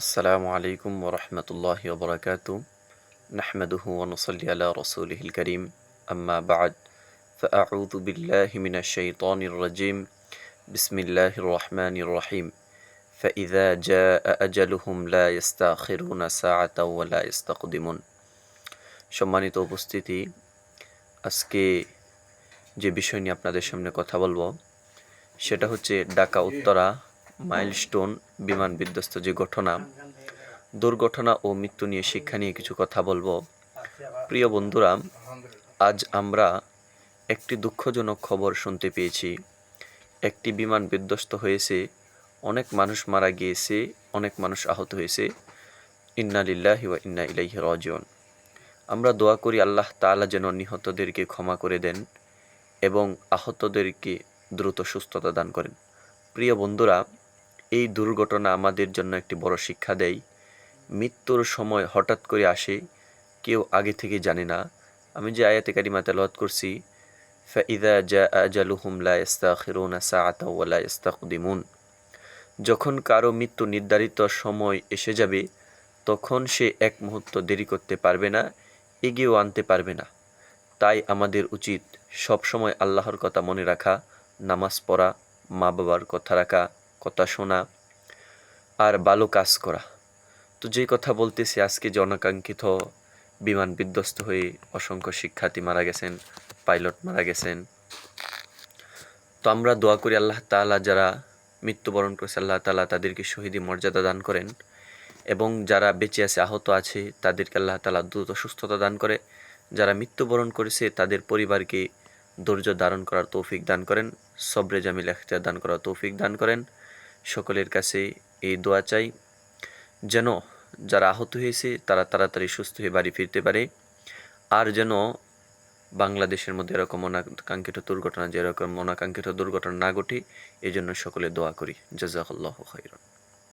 السلام عليكم ورحمة الله وبركاته نحمده ونصلي على رسوله الكريم أما بعد فأعوذ بالله من الشيطان الرجيم بسم الله الرحمن الرحيم فإذا جاء أجلهم لا يستأخرون ساعة ولا يستقدمون সম্মানিত উপস্থিতি আজকে যে বিষয় নিয়ে আপনাদের সামনে কথা বলবো সেটা হচ্ছে ঢাকা উত্তরা মাইলস্টোন, বিমান বিধ্বস্ত যে ঘটনা, দুর্ঘটনা ও মৃত্যু নিয়ে শিক্ষা নিয়ে কিছু কথা বলব। প্রিয় বন্ধুরা, আজ আমরা একটি দুঃখজনক খবর শুনতে পেয়েছি। একটি বিমান বিধ্বস্ত হয়েছে, অনেক মানুষ মারা গিয়েছে, অনেক মানুষ আহত হয়েছে। ইন্না লিল্লাহি ওয়া ইন্না ইলাইহি রাজিউন। আমরা দোয়া করি আল্লাহ তাআলা যেন নিহতদেরকে ক্ষমা করে দেন এবং আহতদেরকে দ্রুত সুস্থতা দান করেন। প্রিয় বন্ধুরা এই দুর্ঘটনা আমাদের জন্য একটি বড় শিক্ষা দেয়। মৃত্যুর সময় হঠাৎ করে আসে, কেউ আগে থেকে জানে না। আমি যে আয়াতে কারিমা তেলাওয়াত করছি, ফাইদা জা আজালুহুম লা যখন কারও মৃত্যু নির্ধারিত সময় এসে যাবে, তখন সে এক মুহূর্ত দেরি করতে পারবে না, এগিয়েও আনতে পারবে না। তাই আমাদের উচিত সবসময় আল্লাহর কথা মনে রাখা, নামাজ পড়া মা বাবার কথা রাখা কথা শোনা আর ভালো কাজ করা। তো যেই কথা বলতেছি, আজকে যে অনাকাঙ্ক্ষিত বিমান বিধ্বস্ত হয়ে অসংখ্য শিক্ষার্থী মারা গেছেন, পাইলট মারা গেছেন। তো আমরা দোয়া করি আল্লাহ তাআলা যারা মৃত্যুবরণ করেছে, আল্লাহ তালা তাদেরকে শহীদি মর্যাদা দান করেন এবং যারা বেঁচে আছে, আহত আছে, তাদেরকে আল্লাহ তালা দ্রুত সুস্থতা দান করে। যারা মৃত্যুবরণ করেছে, তাদের পরিবারকে ধৈর্য ধারণ করার তৌফিক দান করেন, সবরে জামিল এখতিয়ার দান করার তৌফিক দান করেন। সকলের কাছে এই দোয়া চাই, যেন যারা আহত হয়েছে, তারা তাড়াতাড়ি সুস্থ হয়ে বাড়ি ফিরতে পারে। আর যেন বাংলাদেশের মধ্যে এরকম অনাকাঙ্ক্ষিত দুর্ঘটনা যেরকম অনাকাঙ্ক্ষিত দুর্ঘটনা না ঘটে এই জন্য সকলে দোয়া করি। জাজাকাল্লাহ খৈরন